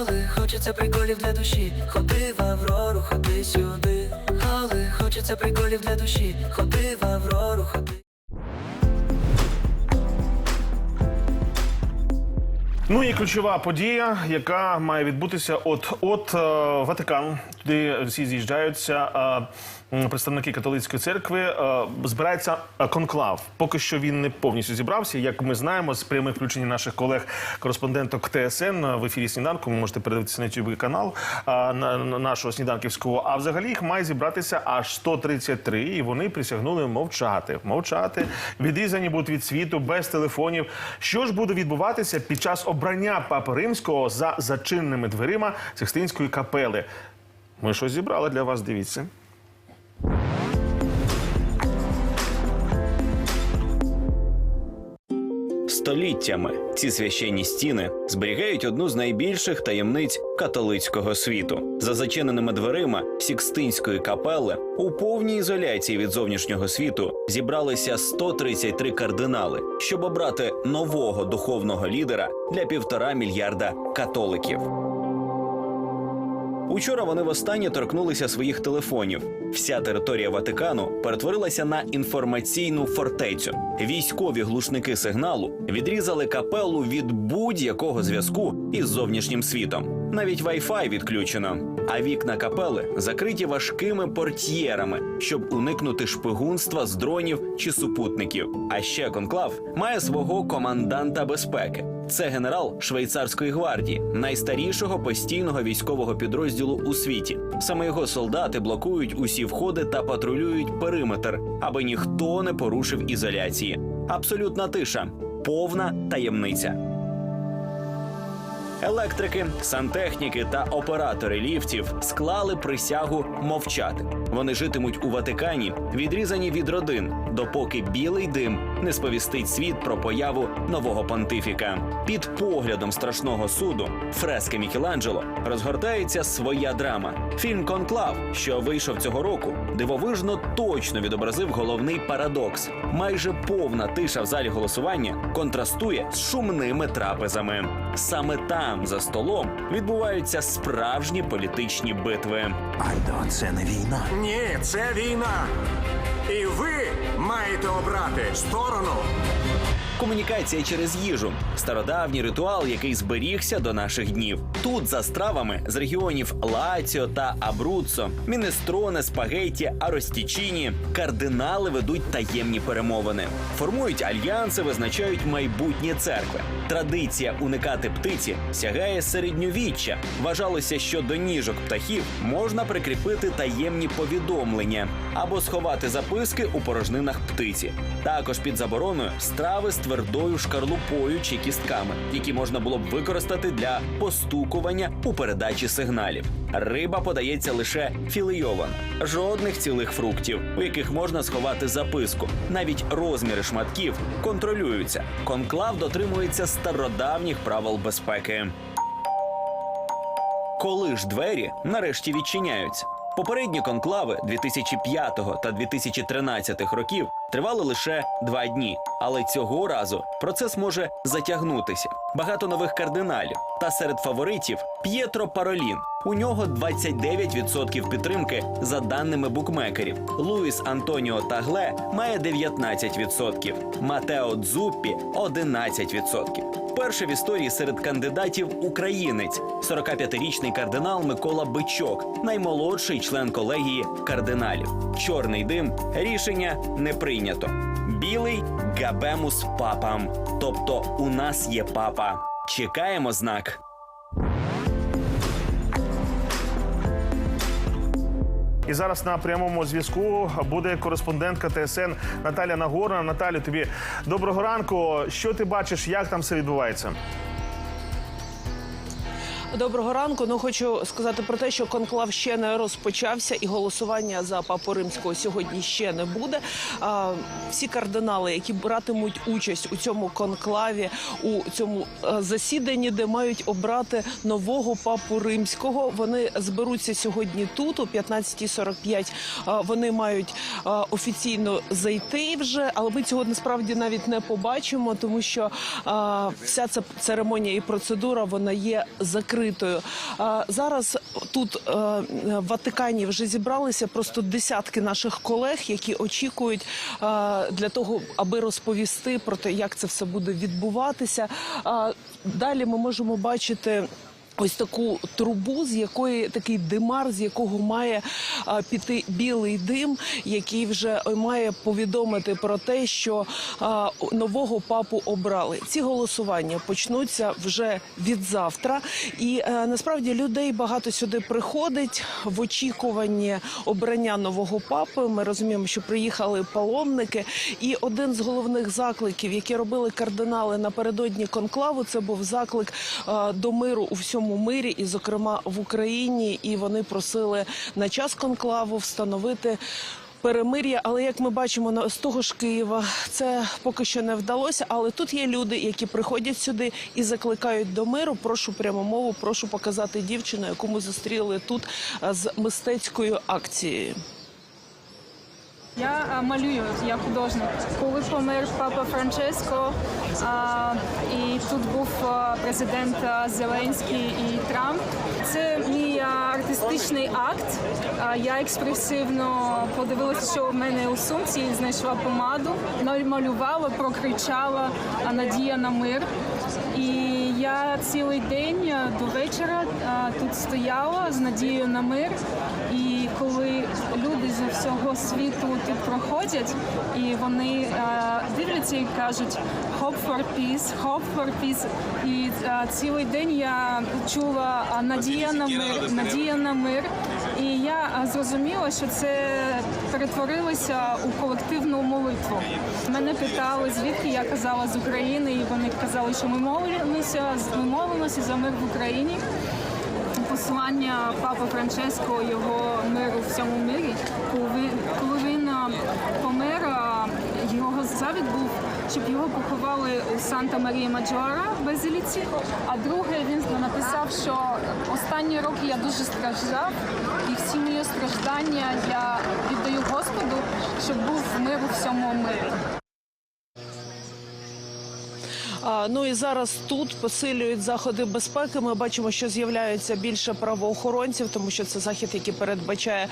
але хочеться приколів для душі. Ходи в Аврору, ходи сюди. Але хочеться приколів для душі. Ходи в Аврору, ходи. Ну і ключова подія, яка має відбутися от от е, Ватикан. Туди всі з'їжджаються. Е, Представники католицької церкви е, збирається е, конклав. Поки що він не повністю зібрався. Як ми знаємо, з прямих включень наших колег кореспонденток ТСН в ефірі сніданку. Ви можете передивитися на YouTube канал е, на, на нашого сніданківського. А взагалі їх має зібратися аж 133, і вони присягнули мовчати. Мовчати відрізані будуть від світу без телефонів. Що ж буде відбуватися під час обрання папи римського за зачиненими дверима Сикстинської капели? Ми щось зібрали для вас. Дивіться. Століттями ці священні стіни зберігають одну з найбільших таємниць католицького світу. За зачиненими дверима Сікстинської капели у повній ізоляції від зовнішнього світу зібралися 133 кардинали, щоб обрати нового духовного лідера для півтора мільярда католиків. Учора вони востаннє торкнулися своїх телефонів. Вся територія Ватикану перетворилася на інформаційну фортецю. Військові глушники сигналу відрізали капелу від будь-якого зв'язку із зовнішнім світом. Навіть Wi-Fi відключено. А вікна капели закриті важкими портьєрами, щоб уникнути шпигунства з дронів чи супутників. А ще конклав має свого команданта безпеки. Це генерал швейцарської гвардії, найстарішого постійного військового підрозділу у світі. Саме його солдати блокують усі входи та патрулюють периметр, аби ніхто не порушив ізоляції. Абсолютна тиша, повна таємниця. Електрики, сантехніки та оператори ліфтів склали присягу мовчати. Вони житимуть у Ватикані, відрізані від родин, допоки білий дим не сповістить світ про появу нового понтифіка. Під поглядом страшного суду фрески Мікеланджело розгортається своя драма. Фільм Конклав, що вийшов цього року, дивовижно точно відобразив головний парадокс. Майже повна тиша в залі голосування контрастує з шумними трапезами. Саме там, за столом, відбуваються справжні політичні битви. Альдо, це не війна. Ні, це війна. І ви маєте обрати сторону. Комунікація через їжу стародавній ритуал, який зберігся до наших днів. Тут за стравами з регіонів Лаціо та Абруццо, Мінестроне, Спагетті, Аростічіні кардинали ведуть таємні перемовини, формують альянси, визначають майбутнє церкви. Традиція уникати птиці сягає середньовіччя. Вважалося, що до ніжок птахів можна прикріпити таємні повідомлення або сховати записки у порожнинах птиці. Також під забороною страви з твердою шкарлупою чи кістками, які можна було б використати для постукування у передачі сигналів. Риба подається лише філейован, жодних цілих фруктів, у яких можна сховати записку. Навіть розміри шматків контролюються. Конклав дотримується стародавніх правил безпеки. Коли ж двері нарешті відчиняються? Попередні конклави 2005 та 2013 років тривали лише два дні, але цього разу процес може затягнутися. Багато нових кардиналів. Та серед фаворитів П'єтро Паролін. У нього 29% підтримки за даними букмекерів. Луїс Антоніо Тагле має 19%, Матео Дзуппі 11%. Перший в історії серед кандидатів українець, 45-річний кардинал Микола Бичок, наймолодший член колегії кардиналів. Чорний дим рішення не прийнято. Білий габемус папам. Тобто у нас є папа. Чекаємо знак. І зараз на прямому зв'язку буде кореспондентка ТСН Наталя Нагорна. Наталю, тобі доброго ранку. Що ти бачиш, як там все відбувається? Доброго ранку. Ну хочу сказати про те, що конклав ще не розпочався, і голосування за папу римського сьогодні ще не буде. А, всі кардинали, які братимуть участь у цьому конклаві, у цьому е, засіданні, де мають обрати нового папу римського, вони зберуться сьогодні тут, о 15.45. А, Вони мають офіційно зайти вже, але ми цього насправді навіть не побачимо, тому що а, вся ця церемонія і процедура вона є закритою. Відкритою. Зараз тут е, в Ватикані вже зібралися просто десятки наших колег, які очікують е, для того, аби розповісти про те, як це все буде відбуватися. Далі ми можемо бачити. Ось таку трубу, з якої такий димар, з якого має піти білий дим, який вже е, має повідомити про те, що нового папу обрали. Ці голосування почнуться вже від завтра, і е, насправді людей багато сюди приходить в очікуванні обрання нового папи. Ми розуміємо, що приїхали паломники, і один з головних закликів, які робили кардинали напередодні конклаву, це був заклик до миру у всьому мирі, і, зокрема, в Україні. І вони просили на час конклаву встановити. Перемир'я, але як ми бачимо з того ж Києва, це поки що не вдалося. Але тут є люди, які приходять сюди і закликають до миру. Прошу пряму мову, прошу показати дівчину, яку ми зустріли тут з мистецькою акцією. Я а, малюю, я художник. Коли помер папа Франческо, і тут був а, президент а, Зеленський і Трамп. Це мій артистичний акт. Я експресивно подивилася, що в мене у сумці, знайшла помаду, намалювала, прокричала Надія на мир. І я цілий день до вечора а, тут стояла з надією на мир. І коли люди зі всього світу тут проходять, і вони е, дивляться і кажуть «Hope for peace, hope for peace». І е, цілий день я чула е, надія на мир, надія на мир. І я е, зрозуміла, що це перетворилося у колективну молитву. Мене питали, звідки я казала з України, і вони казали, що ми молимося, ми молимося за мир в Україні послання Папи Франческо його миру в цьому мирі. Коли він, помер, його завід був, щоб його поховали у Санта Марія Маджора в Базиліці. А друге він написав, що останні роки я дуже страждав, і всі мої страждання я віддаю Господу, щоб був мир у всьому мирі. Ну і зараз тут посилюють заходи безпеки. Ми бачимо, що з'являється більше правоохоронців, тому що це захід, який передбачає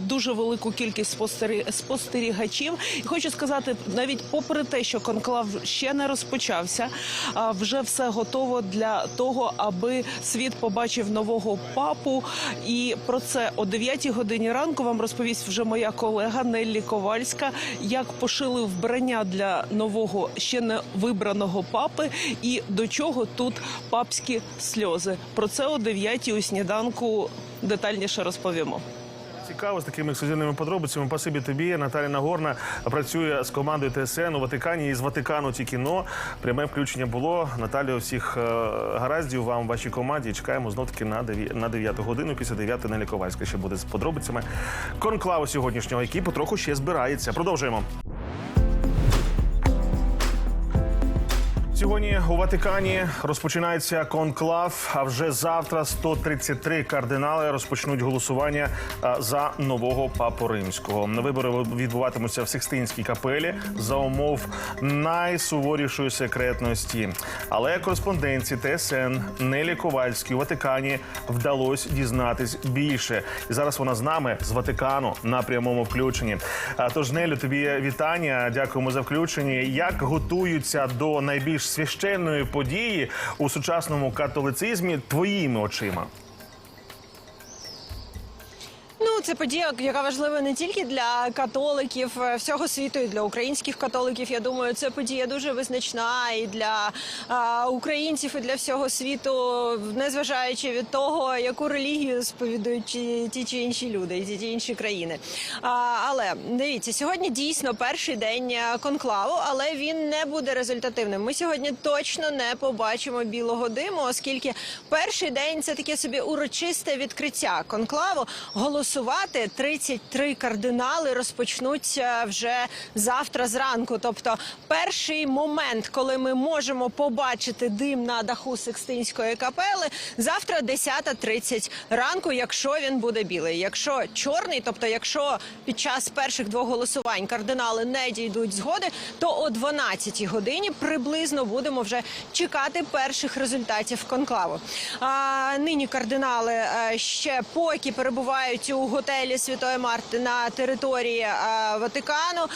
дуже велику кількість спостері- спостерігачів. І хочу сказати, навіть попри те, що конклав ще не розпочався, вже все готово для того, аби світ побачив нового папу. І про це о 9 годині ранку вам розповість вже моя колега Неллі Ковальська, як пошили вбрання для нового ще не вибраного папи, і до чого тут папські сльози. Про це о 9 у сніданку детальніше розповімо. Цікаво з такими ексклюзивними подробицями. Спасибі тобі. Наталя Нагорна працює з командою ТСН у Ватикані і з Ватикану кіно. Пряме включення було. Наталія, всіх е, гараздів вам, вашій команді. Чекаємо знов таки на 9, на 9 годину. Після 9 Нелі Ковальська ще буде з подробицями. Конклаву сьогоднішнього, який потроху ще збирається. Продовжуємо. Сьогодні у Ватикані розпочинається конклав. А вже завтра 133 кардинали розпочнуть голосування за нового папу римського. Вибори відбуватимуться в Сикстинській капелі за умов найсуворішої секретності. Але кореспонденці ТСН Нелі Ковальській у Ватикані вдалося дізнатись більше. І зараз вона з нами з Ватикану на прямому включенні. А, Тож Нелю, тобі вітання. Дякуємо за включення. Як готуються до найбільш священної події у сучасному католицизмі твоїми очима? Це подія, яка важлива не тільки для католиків е, всього світу, і для українських католиків. Я думаю, це подія дуже визначна і для а, українців, і для всього світу, незважаючи від того, яку релігію сповідують ті, чи інші люди, і ті, ті інші країни. А, але дивіться, сьогодні дійсно перший день е, конклаву, але він не буде результативним. Ми сьогодні точно не побачимо білого диму, оскільки перший день це таке собі урочисте відкриття конклаву. Голосування дебати 33 кардинали розпочнуться вже завтра зранку. Тобто, перший момент, коли ми можемо побачити дим на даху Секстинської капели, завтра 10.30 ранку, якщо він буде білий. Якщо чорний, тобто, якщо під час перших двох голосувань кардинали не дійдуть згоди, то о 12 годині приблизно будемо вже чекати перших результатів конклаву. А, нині кардинали е, ще поки перебувають у готелі Святої Марти на території е, Ватикану.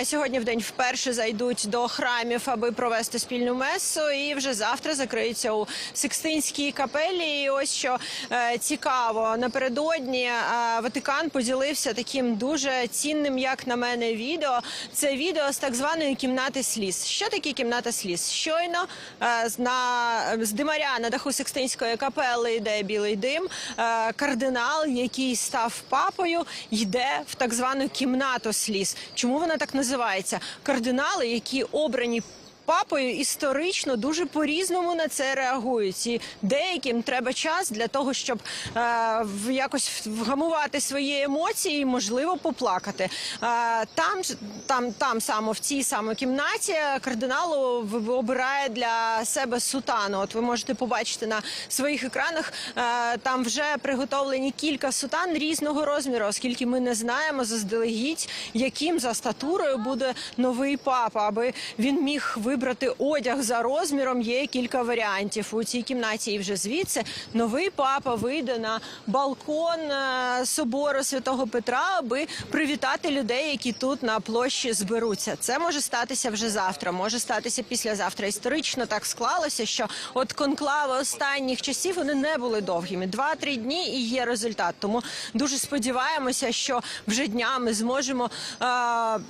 Е, Сьогодні в день вперше зайдуть до храмів, аби провести спільну месу, і вже завтра закриються у Сикстинській капелі. І ось що е, цікаво, напередодні Ватикан поділився таким дуже цінним, як на мене, відео. Це відео з так званої кімнати сліз. Що таке кімната сліз? Щойно з- димаря на даху Сикстинської капели йде білий дим. Кардинал, який став папою, йде в так звану кімнату сліз. Чому вона так називається? Кардинали, які обрані. Папою історично дуже по-різному на це реагують. І деяким треба час для того, щоб е, якось вгамувати свої емоції і, можливо, поплакати. Е, там, там, там само в цій самій кімнаті кардиналу в- обирає для себе сутану. От ви можете побачити на своїх екранах. Е, там вже приготовлені кілька сутан різного розміру, оскільки ми не знаємо заздалегідь, яким за статурою буде новий папа, аби він міг вибрати одяг за розміром. Є кілька варіантів у цій кімнаті. І вже звідси новий папа вийде на балкон е, собору святого Петра, аби привітати людей, які тут на площі зберуться. Це може статися вже завтра, може статися післязавтра. Історично так склалося, що от конклави останніх часів вони не були довгими. Два-три дні і є результат. Тому дуже сподіваємося, що вже днями зможемо. В-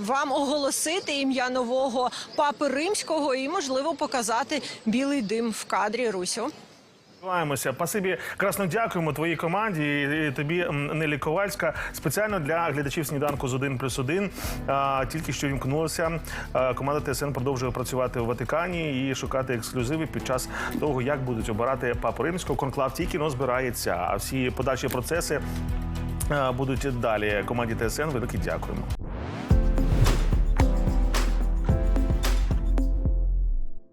вам оголосити ім'я нового папи римського і можливо показати білий дим в кадрі Русю. Сподіваємося. Пасибі красно дякуємо твоїй команді і тобі Нелі Ковальська спеціально для глядачів сніданку з 1 плюс 1. А, Тільки що вімкнулося. А, Команда ТСН продовжує працювати в Ватикані і шукати ексклюзиви під час того, як будуть обирати папу римського. Конклав тільки но збирається. А всі подальші процеси будуть далі. Команді ТСН велике дякуємо.